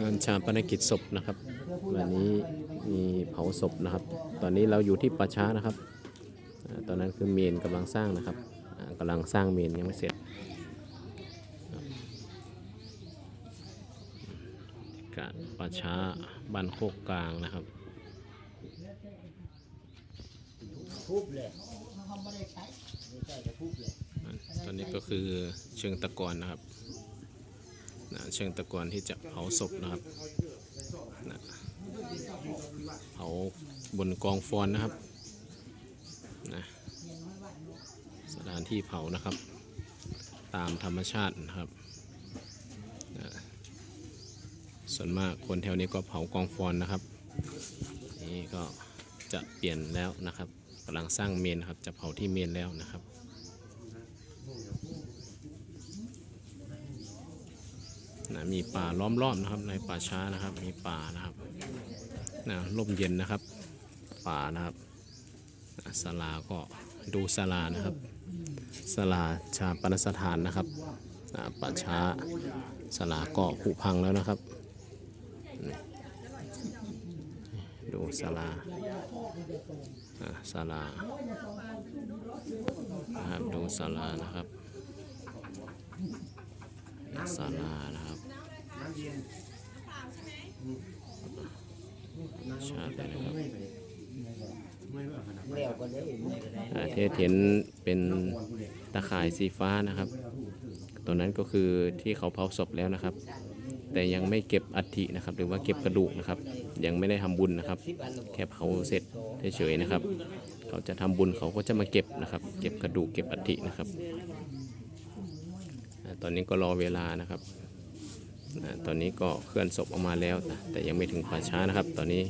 งานชาปนกิจศพนะครับวันนี้มีเผาศพนะครับ ตอนนี้เราอยู่ที่ป่าช้านะครับ ตอนนั้นคือเมนกำลังสร้างนะครับอ่ากำลังสร้างเมนยังไม่เสร็จการป่าช้าบ้านโคกกลางนะครับทุบเลยตอนนี้ก็คือเชิงตะกอนนะครับ นะเชิงตะกอนที่จะเผาศพนะครับนะเผาบนกองฟอนนะครับนะสถานที่เผานะครับ ตามธรรมชาตินะครับนะส่วนมากคนแถวนี้ก็เผากองฟอนนะครับ นี่ก็จะเปลี่ยนแล้วนะครับกำลังสร้างเมนนะครับจะเผาที่เมนแล้วนะครับ นะ มีป่าล้อมรอบนะครับ ในป่าช้านะครับ มีป่านะครับนะร่มเย็นนะครับ ป่านะครับนะศาลาก็ดูศาลานะครับศาลาชาปนสถานนะครับป่าช้าศาลาก็ผุพังแล้วนะครับ ดูศาลาอะศาลานะครับดูศาลานะครับศาลานะครับ ชาติเลยนะครับเลี้ยวกันเลยเมื่อยก็ได้อ่าที่เห็นเป็นตะข่ายสีฟ้านะครับตัวนั้นก็คือที่เขาเผาศพแล้วนะครับ แต่ยังไม่เก็บอัฐินะครับ หรือว่าเก็บกระดูกนะครับ ยังไม่ได้ทำบุญนะครับสิบอันแค่เผาเสร็จเฉยๆนะครับ เขาจะทำบุญเขาก็จะมาเก็บนะครับ เก็บกระดูกเก็บอัฐินะครับอ่าตอนนี้ก็รอเวลานะครับอ่า ตอนนี้ก็เคลื่อนศพออกมาแล้วแต่ยังไม่ถึงป่าช้านะครับ ตอนนี้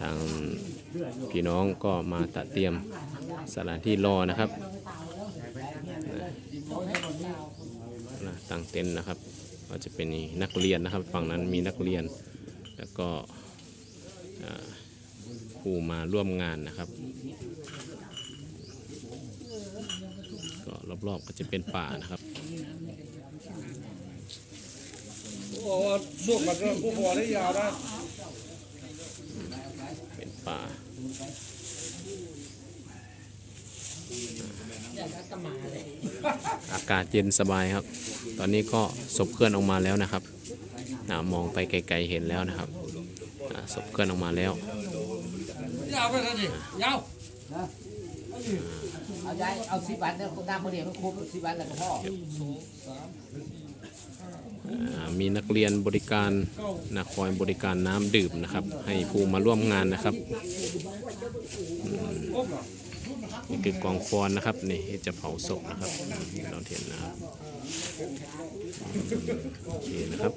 ทางพี่น้องก็มาตัดเตรียมสถานที่รอนะครับตั้งเต็นท์นะครับ ก็จะเป็นนักเรียนนะครับ ฝั่งนั้นมีนักเรียน แล้วก็อ่าผู้มาร่วมงานนะครับ ก็รอบๆก็จะเป็นป่านะครับ โอ้สุกมันก็ผู้พอได้ยาวนะเป็นป่าอากาศเย็นสบายครับ ตอนนี้ก็ศพเคลื่อนออกมาแล้วนะครับมองไปไกลๆเห็นแล้วนะครับศพเคลื่อนออกมาแล้วยาวไปแล้วนี่ยาวเอาได้เอาสิบอันเนี่ยน้ำมันเดียวมันคุ้มสิบอันแล้วก็พ่อ มีนักเรียนบริการนะคอยบริการน้ำดื่มนะครับ ให้ผู้มาร่วมงานนะครับนี่คือกองฟอนนะครับนี่ที่จะเผาศพนะครับเราเห็นนะครับโอเคนะครับ